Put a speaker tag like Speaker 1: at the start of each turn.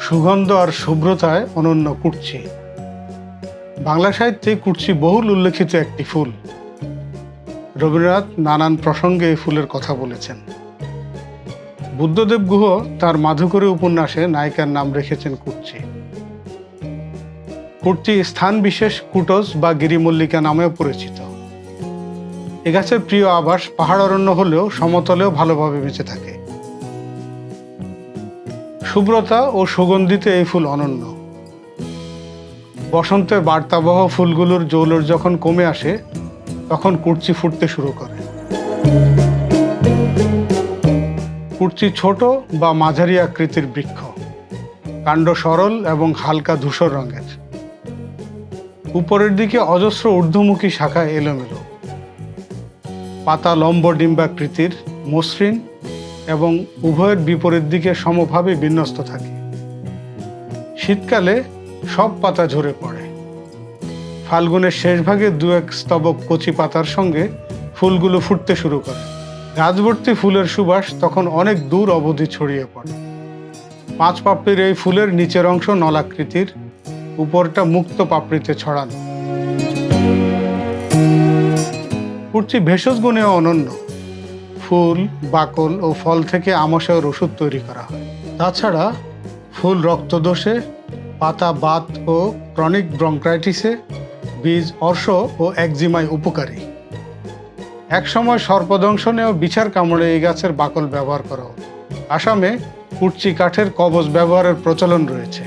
Speaker 1: সুগন্ধ আর শুভ্রতায় অনন্য কুর্চি। বাংলা সাহিত্যে কুর্চি বহুল উল্লেখিত একটি ফুল। রবীন্দ্রনাথ নানান প্রসঙ্গে এই ফুলের কথা বলেছেন। বুদ্ধদেব গুহ তার মাধুকরী উপন্যাসে নায়িকার নাম রেখেছেন কুর্চি কুর্চি স্থান বিশেষ কুটস বা গিরিমল্লিকা নামেও পরিচিত। এ গাছের প্রিয় আবাস পাহাড় অরণ্য হলেও সমতলেও ভালোভাবে বেঁচে থাকে। শুভ্রতা ও সুগন্ধিতে এই ফুল অনন্য। বসন্তের বার্তাবহ ফুলগুলোর জৌলর যখন কমে আসে, তখন কুর্চি ফুটতে শুরু করে। কুর্চি ছোট বা মাঝারি আকৃতির বৃক্ষ। কাণ্ড সরল এবং হালকা ধূসর রঙের। উপরের দিকে অজস্র ঊর্ধ্বমুখী শাখা এলোমেলো। পাতা লম্ব ডিম্বাকৃতির মসৃণ এবং উভয়ের বিপরীত দিকে সমভাবে বিন্যস্ত থাকে। শীতকালে সব পাতা ঝরে পড়ে। ফাল্গুনের শেষ ভাগে দু এক স্তবক কচি পাতার সঙ্গে ফুলগুলো ফুটতে শুরু করে। গাছভর্তি ফুলের সুবাস তখন অনেক দূর অবধি ছড়িয়ে পড়ে। পাঁচ পাপড়ির এই ফুলের নিচের অংশ নলাকৃতির, উপরটা মুক্ত পাপড়িতে ছড়ানো। কুর্চি ভেষজ গুণেও অনন্য। ফুল, বাকল ও ফল থেকে আমাশয়ের ওষুধ তৈরি করা হয়। তাছাড়া ফুল রক্তদোষে, পাতা, বাত ও ক্রনিক ব্রঙ্ক্রাইটিসে বীজ, অর্শ ও একজিমায় উপকারী। একসময় সর্পদংশনেও বিচার কামড়ে এই গাছের বাকল ব্যবহার করা হতো। আসামে কুটচি কাঠের কবচ ব্যবহারের প্রচলন রয়েছে।